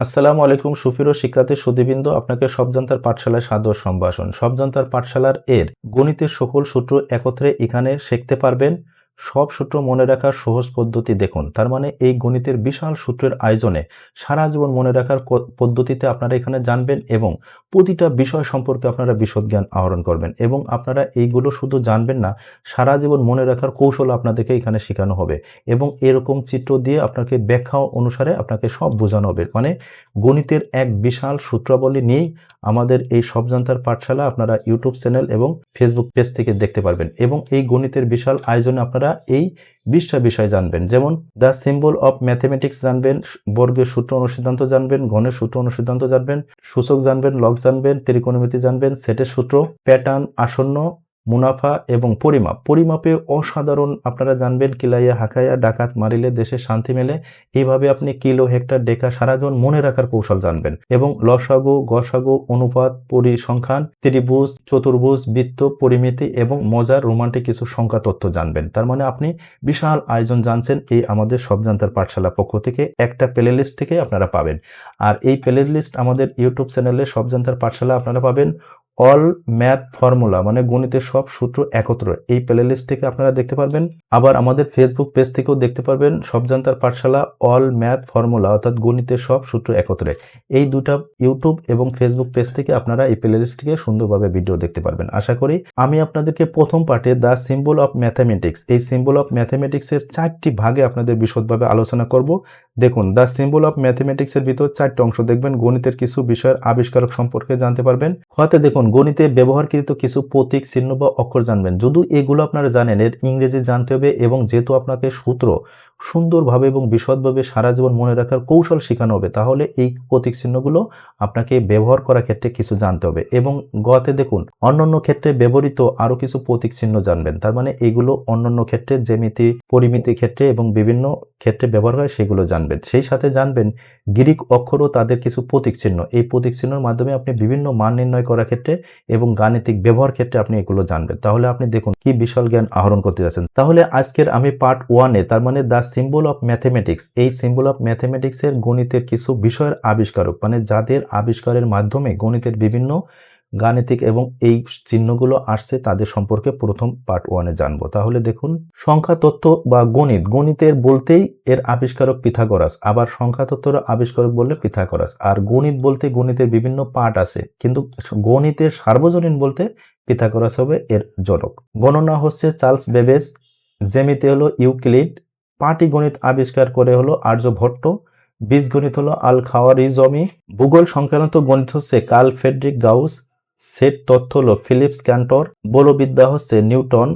আসসালামু আলাইকুম, সুফির ও শিক্ষার্থী সুদীবৃন্দ আপনাকে সবজান্তার পাঠশালায় সাদর সম্ভাষণ। সবজান্তার পাঠশালার এর গণিতের সকল সূত্র একত্রে এখানে শিখতে পারবেন। সব সূত্র মনে রাখার সহজ পদ্ধতি দেখুন। তার মানে এই গণিতের বিশাল সূত্রের আয়োজনে সারা জীবন মনে রাখার পদ্ধতিতে আপনারা এখানে জানবেন এবং প্রতিটা বিষয় সম্পর্কে আপনারা বিশদ জ্ঞান আহরণ করবেন এবং আপনারা এইগুলো শুধু জানবেন না, সারা জীবন মনে রাখার কৌশল আপনাদেরকে এখানে শেখানো হবে এবং এরকম চিত্র দিয়ে আপনাকে ব্যাখ্যা অনুসারে আপনাকে সব বোঝানো হবে। মানে গণিতের এক বিশাল সূত্রাবলী নিয়েই আমাদের এই সব সবজান্তার পাঠশালা আপনারা ইউটিউব চ্যানেল এবং ফেসবুক পেজ থেকে দেখতে পারবেন এবং এই গণিতের বিশাল আয়োজনে আপনারা এই বিশটা বিষয় জানবেন। যেমন দ্য সিম্বল অফ ম্যাথমেটিক্স জানবেন, বর্গের সূত্র অনুসিদ্ধান্ত জানবেন গণের সূত্র অনুসিদ্ধান্ত জানবেন, সূচক জানবেন লগ জানবেন, ত্রিকোণমিতি জানবেন সেটের সূত্র প্যাটার্ন আসন্ন মুনাফা এবং পরিমাপ। পরিমাপে অসাধারণ আপনারা জানবেন কিলাইয়া, হাকাইয়া, ডাকাত মারিলে দেশে শান্তি মেলে। এইভাবে আপনি কিলো, হেক্টর, ডেকা সারাজন মনে রাখার কৌশল জানবেন। এবং লসাগু, গসাগু, অনুপাত, পরিসংখ্যান, ত্রিভুজ, চতুর্ভুজ, বৃত্ত, পরিমিতি এবং মজার রোমান্টিক কিছু সংখ্যা তথ্য জানবেন। তার মানে আপনি বিশাল আয়োজন জানছেন এই আমাদের সব জানতার পাঠশালা পক্ষ থেকে। একটা প্লে লিস্ট থেকে আপনারা পাবেন। আর এই প্লে লিস্ট আমাদের ইউটিউব চ্যানেলে সব জানতার পাঠশালা আপনারা পাবেন। অল ম্যাথ ফর্মুলা মানে গণিতের সব সূত্র একত্র, এই প্লে লিস্ট থেকে আপনারা দেখতে পারবেন। আবার আমাদের ফেসবুক পেজ থেকেও দেখতে পারবেন সব জানতার পাঠশালা অল ম্যাথ ফর্মুলা অর্থাৎ গণিতের সব সূত্র একত্রে। এই দুটা ইউটিউব এবং ফেসবুক পেজ থেকে আপনারা এই প্লে লিস্ট থেকে সুন্দরভাবে ভিডিও দেখতে পারবেন। আশা করি আমি আপনাদেরকে প্রথম পার্টে দ্য সিম্বল অফ ম্যাথামেটিক্স এই সিম্বল অফ ম্যাথামেটিক্সের চারটি ভাগে আপনাদের বিশদভাবে আলোচনা করব। দেখুন দ্য সিম্বল অফ ম্যাথমেটিক্সের ভিতর চারটি অংশ দেখবেন, গণিতের কিছু বিষয়ের আবিষ্কারক সম্পর্কে জানতে পারবেন। হয়তো দেখুন গণিতে ব্যবহারকৃত কিছু প্রতীক চিহ্ন বা অক্ষর জানবেন। যদি এগুলো আপনারা জানেন, এর ইংরেজি জানতে হবে এবং যেহেতু আপনাকে সূত্র সুন্দরভাবে এবং বিশদভাবে সারা জীবন মনে রাখার কৌশল শেখানো হবে, তাহলে এই প্রতীক চিহ্নগুলো আপনাকে ব্যবহার করার ক্ষেত্রে কিছু জানতে হবে। এবং গতে দেখুন, অন্যান্য ক্ষেত্রে ব্যবহৃত আরও কিছু প্রতীক চিহ্ন জানবেন। তার মানে এগুলো অন্যান্য ক্ষেত্রে যেমিতি পরিমিতি ক্ষেত্রে এবং বিভিন্ন ক্ষেত্রে ব্যবহার হয় সেগুলো জানবেন। সেই সাথে জানবেন, গ্রিক অক্ষর ও তাদের কিছু প্রতীক চিহ্ন। এই প্রতীক চিহ্নের মাধ্যমে আপনি বিভিন্ন মান নির্ণয় করার ক্ষেত্রে এবং গাণিতিক ব্যবহার ক্ষেত্রে আপনি এগুলো জানবেন। তাহলে আপনি দেখুন কি বিশাল জ্ঞান আহরণ করতে যাচ্ছেন। তাহলে আজকের আমি পার্ট ওয়ানে তার মানে দ্য সিম্বল অফ ম্যাথমেটিক্স এই সিম্বল অফ ম্যাথমেটিক্সের গণিতের কিছু বিষয়ের আবিষ্কারক মানে যাদের আবিষ্কারের মাধ্যমে গণিতের বিভিন্ন গাণিতিক এবং এই চিহ্নগুলো আসছে তাদের সম্পর্কে প্রথম পার্ট ওয়ানে জানব। তাহলে দেখুন, সংখ্যা তত্ত্ব বা গণিত, গণিতের বলতেই এর আবিষ্কারক পিথাগোরাস, আবার সংখ্যা তত্ত্বের আবিষ্কারক বললে পিথাগোরাস, আর গণিত বলতে গণিতের বিভিন্ন পার্ট আছে, কিন্তু গণিতের সার্বজনীন বলতে পিথাগোরাস হবে এর জনক। গণনা হচ্ছে চার্লস বেবেজ জেমিতে হলো ইউক্লিড পাটিগণিত আবিষ্কার করে হলো আর্যভট্ট বীজগণিত হলো আল খাওয়ারিজমি ভূগোল সংক্রান্ত গণিত হচ্ছে কার্ল ফেডরিক গাউস সেট তথ্য হলো ফিলিপস ক্যান্টর, বলবিদ্যা হচ্ছে নিউটন,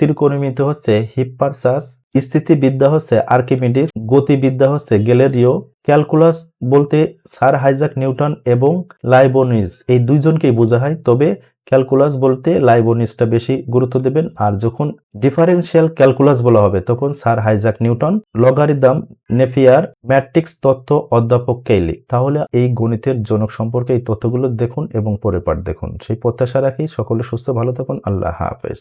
ত্রিকোণমিতি হচ্ছে হিপ্পারসাস, স্থিতিবিদ্যা হচ্ছে আর্কিমিডিস, গতিবিদ্যা হচ্ছে গ্যালেরিও ক্যালকুলাস বলতে স্যার হাইজাক নিউটন এবং লাইবনিজ এই দুইজনকেই বোঝা হয় তবে ক্যালকুলাস বলতে লাইবনিজটা বেশি গুরুত্ব দেবেন। আর যখন ডিফারেন্সিয়াল ক্যালকুলাস বলা হবে, তখন sir Isaac Newton logarithm Napier matrix তথ্য অধ্যাপক কেইলি তাহলে এই গণিতের জনক সম্পর্কে এই তথ্যগুলো দেখুন এবং পরে পাঠ দেখুন। সেই প্রত্যাশা রাখি, সকলে সুস্থ, ভালো থাকুন। আল্লাহ হাফেজ।